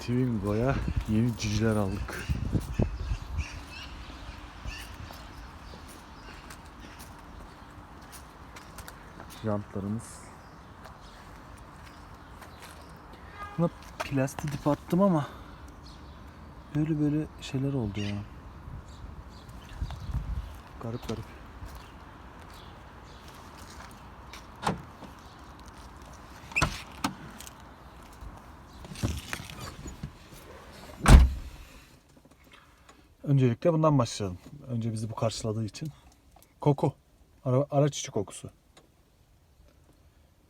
Twingo'ya yeni ciciler aldık. Jantlarımız. Buna plastik dip attım ama böyle böyle şeyler oldu ya. Garip garip. Öncelikle bundan başlayalım. Önce bizi bu karşıladığı için. Koku. Ara, araç içi kokusu.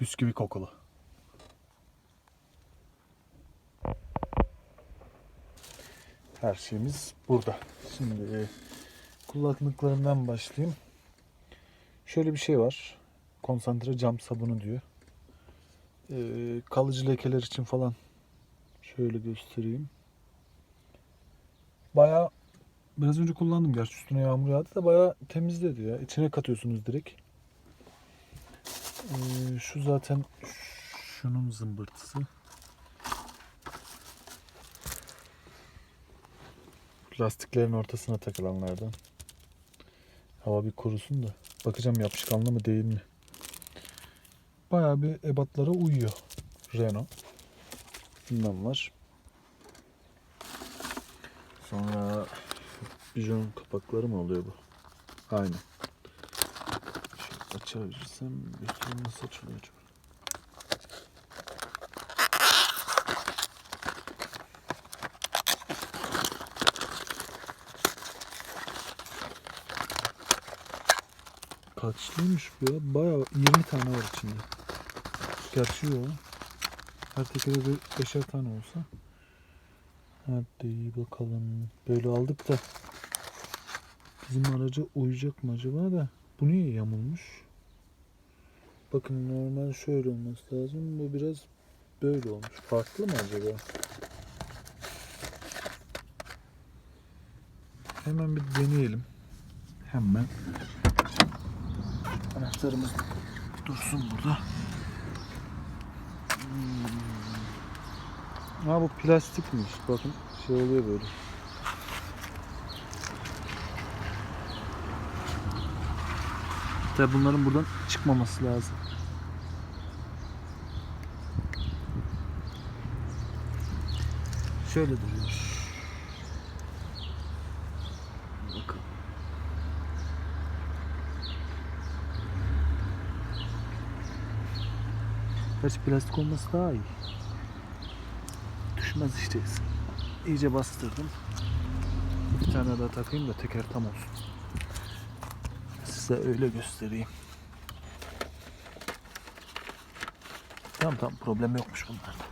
Bisküvi kokulu. Her şeyimiz burada. Şimdi e, kulaklıklarından başlayayım. Şöyle bir şey var. Konsantre cam sabunu diyor. Ee, kalıcı lekeler için falan şöyle göstereyim. Bayağı biraz önce kullandım gerçi üstüne yağmur yağdı da bayağı temizledi ya. İçine katıyorsunuz direkt. Ee, şu zaten şunun zımbırtısı. Lastiklerin ortasına takılanlardan. Hava bir kurusun da. Bakacağım yapışkanlı mı değil mi? Bayağı bir ebatlara uyuyor. Renault. Bundan var. Sonra bijon kapakları mı oluyor bu? Aynen. Şöyle açabilirsem göstereyim nasıl açılıyor acaba? Kaçlıymış bu ya? Bayağı 20 tane var içinde. Gerçi yok. Her tekere bir beşer tane olsa. Hadi bakalım. Böyle aldık da bizim araca uyacak mı acaba da? Bu niye yamulmuş? Bakın normal şöyle olması lazım. Bu biraz böyle olmuş. Farklı mı acaba? Hemen bir deneyelim. Hemen. Anahtarımız dursun burada. Hmm. Ha bu plastikmiş. Bakın şey oluyor böyle. Tabi bunların buradan çıkmaması lazım. Şöyle duruyor. Bakalım. Gerçi plastik olması daha iyi. Düşmez işte. İyice bastırdım. Bir tane daha takayım da teker tam olsun. Size öyle göstereyim. Tamam tamam problem yokmuş bunlarda.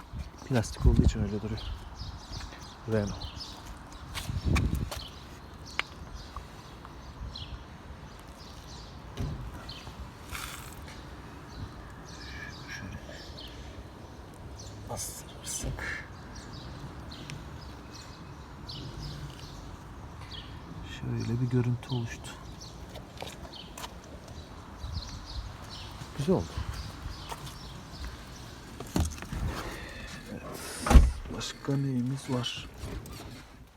Plastik olduğu için öyle duruyor. Renault. Bastırırsak. Şöyle bir görüntü oluştu. Güzel oldu. Evet. Başka neyimiz var?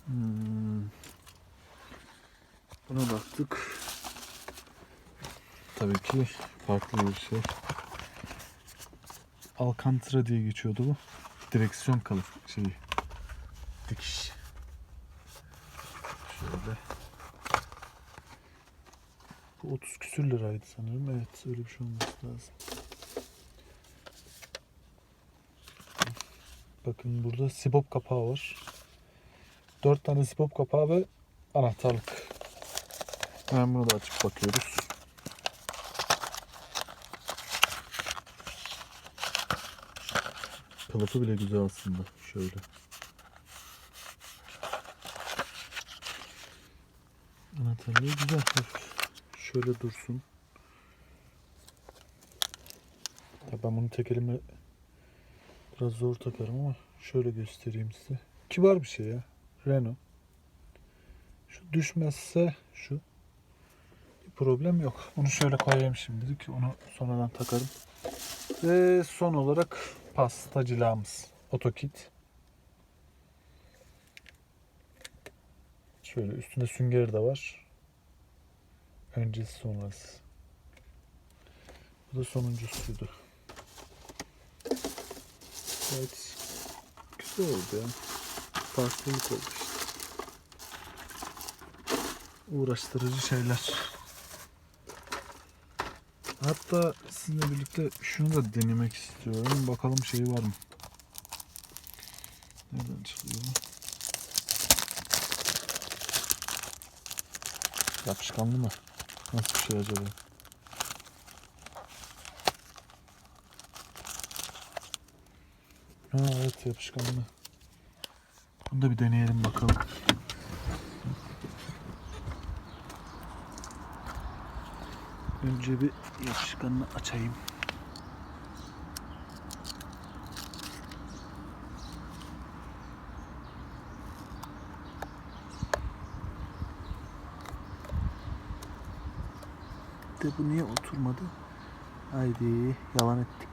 Hmm. Buna baktık. Tabii ki farklı bir şey. Alcantara diye geçiyordu bu. Direksiyon kalıp şeyi. Dikiş. Şöyle. Bu 30 küsür liraydı sanırım. Evet öyle bir şey olması lazım. Bakın burada sibop kapağı var. 4 tane sibop kapağı ve anahtarlık. Hemen bunu da açıp bakıyoruz. Kılıfı bile güzel aslında. Şöyle. Anahtarlığı güzel. Şöyle dursun. Ya ben bunu tek elimle biraz zor takarım ama şöyle göstereyim size. Kibar bir şey ya. Renault. Şu düşmezse şu bir problem yok. Bunu şöyle koyayım şimdilik. Onu sonradan takarım. Ve son olarak pasta cilamız. Otokit. Şöyle üstünde sünger de var. Öncesi sonrası. Bu da sonuncusuydu. Evet. Güzel oldu ya. Farklılık oldu işte. Uğraştırıcı şeyler. Hatta sizinle birlikte şunu da denemek istiyorum. Bakalım şeyi var mı? Nereden çıkıyor? Yapışkanlı mı? Nasıl bir şey acaba? Ha evet yapışkanlı. Bunu da bir deneyelim bakalım. Önce bir yapışkanını açayım. De bu niye oturmadı? Haydi yalan ettik.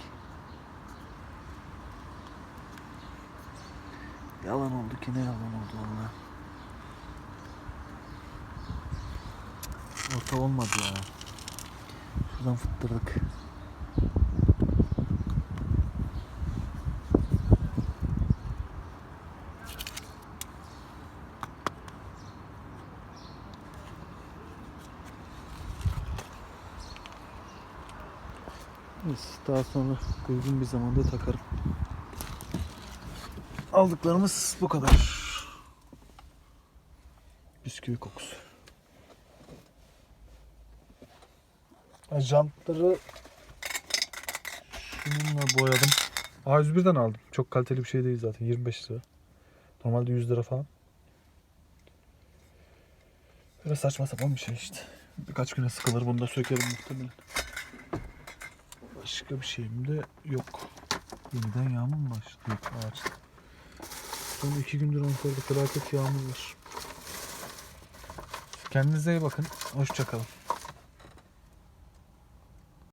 Yalan oldu ki ne yalan oldu valla. Orta olmadı ya. Şuradan fıttırdık. Daha sonra uygun bir zamanda takarım. Aldıklarımız bu kadar. Bisküvi kokusu. Ha, Jantları şununla boyadım. A101'den aldım. Çok kaliteli bir şey değil zaten. 25 lira. Normalde 100 lira falan. Böyle saçma sapan bir şey işte. Birkaç güne sıkılır. Bunu da sökerim muhtemelen. Başka bir şeyim de yok. Yeniden yağmur mu başladı? Ağaçta. Son iki gündür Ankara'da felaket yağmur var. Kendinize iyi bakın. Hoşçakalın.